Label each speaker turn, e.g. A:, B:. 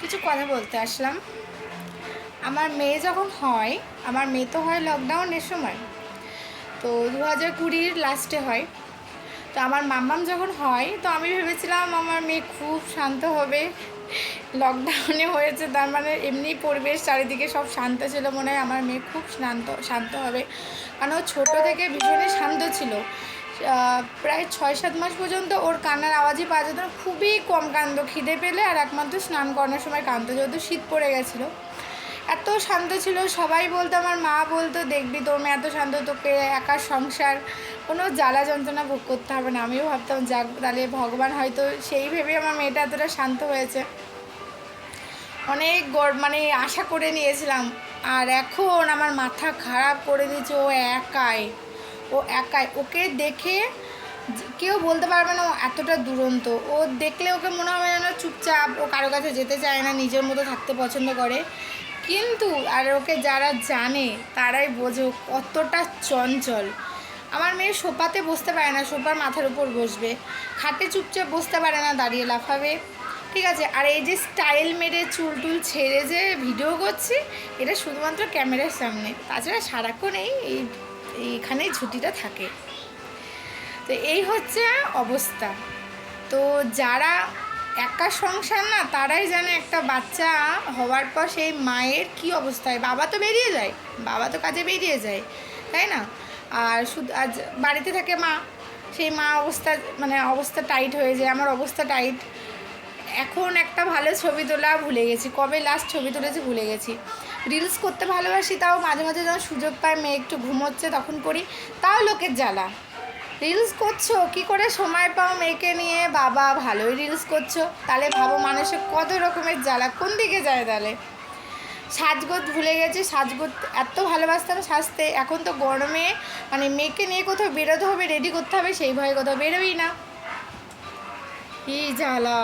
A: কিছু কথা বলতে আসলাম। আমার মেয়ে যখন হয়, আমার মেয়ে তো হয় লকডাউনের সময়। তো দু হাজার কুড়ির লাস্টে হয়। তো আমার মাম্মাম যখন হয়, তো আমি ভেবেছিলাম আমার মেয়ে খুব শান্ত হবে। লকডাউনে হয়েছে, তার মানে এমনি পরিবেশ চারিদিকে সব শান্ত ছিল, মনে হয় আমার মেয়ে খুব শান্ত শান্ত হবে। কারণ ও ছোটো থেকে ভীষণই শান্ত ছিল। প্রায় ছয় সাত মাস পর্যন্ত ওর কান্নার আওয়াজই পাওয়া যেত না। খুবই কম কান্দ, খিদে পেলে আর একমাত্র স্নান করানোর সময় কাঁদতো, যেহেতু শীত পড়ে গেছিল। এত শান্ত ছিল, সবাই বলতো, আমার মা বলতো, দেখবি তোর মেয়ে এত শান্ত, তোকে একা সংসার, কোনো জ্বালা যন্ত্রণা ভোগ করতে হবে না। আমিও ভাবতাম, যাক, তাহলে ভগবান হয়তো সেই ভেবে আমার মেয়েটা এতটা শান্ত হয়েছে। অনেক গর মানে আশা করে নিয়েছিলাম, আর এখন আমার মাথা খারাপ করে দিয়েছে, ও একাই। ও একাই। ওকে দেখে কেউ বলতে পারবে না ও এতটা দুরন্ত। ও দেখলে ওকে মনে হবে যেন চুপচাপ, ও কারও কাছে যেতে চায় না, নিজের মতো থাকতে পছন্দ করে। কিন্তু, আর ওকে যারা জানে, তারাই বোঝে কতটা চঞ্চল। আমার মেয়ে সোফাতে বসতে পারে না, সোফার মাথার উপর বসবে। খাটে চুপচাপ বসতে পারে না, দাঁড়িয়ে লাফাবে। ঠিক আছে, আর এই যে স্টাইল মেরে চুল টুল ছেড়ে যে ভিডিও করছি, এটা শুধুমাত্র ক্যামেরার সামনে। তাছাড়া সারাক্ষণ এই এইখানেই ছুটিটা থাকে। তো এই হচ্ছে অবস্থা। তো যারা একা সংসার না, তারাই জানে একটা বাচ্চা হওয়ার পর সেই মায়ের কি অবস্থায় বাবা তো বেরিয়ে যায়, বাবা তো কাজে বেরিয়ে যায়, তাই না? আর শুধু আজ বাড়িতে থাকে মা, সেই মা অবস্থা মানে অবস্থা টাইট হয়ে যায়, আমার অবস্থা টাইট এখন একটা ভালো ছবি তোলা ভুলে গেছি, কবে লাস্ট ছবি তুলেছি ভুলে গেছি। রিলস করতে ভালোবাসি, তাও মাঝে মাঝে যখন সুযোগ পায়, মেয়ে একটু ঘুমোচ্ছে, তখন করি। তাও লোকের জ্বালা। রিলস করছ, কি করে সময় পাও মেয়েকে নিয়ে? বাবা, ভালোই রিলস করছ। তাহলে ভাবো মানুষের কত রকমের জ্বালা, কোন দিকে যায় তাহলে? সাজগোজ ভুলে গেছি, সাজগোজ এত ভালোবাসতাম সাজতে। এখন তো গরমে মানে মেয়েকে নিয়ে কোথাও বেরোতে হবে রেডি করতে হবে, সেই ভয়ে কোথাও বেরোই না। কি জ্বালা।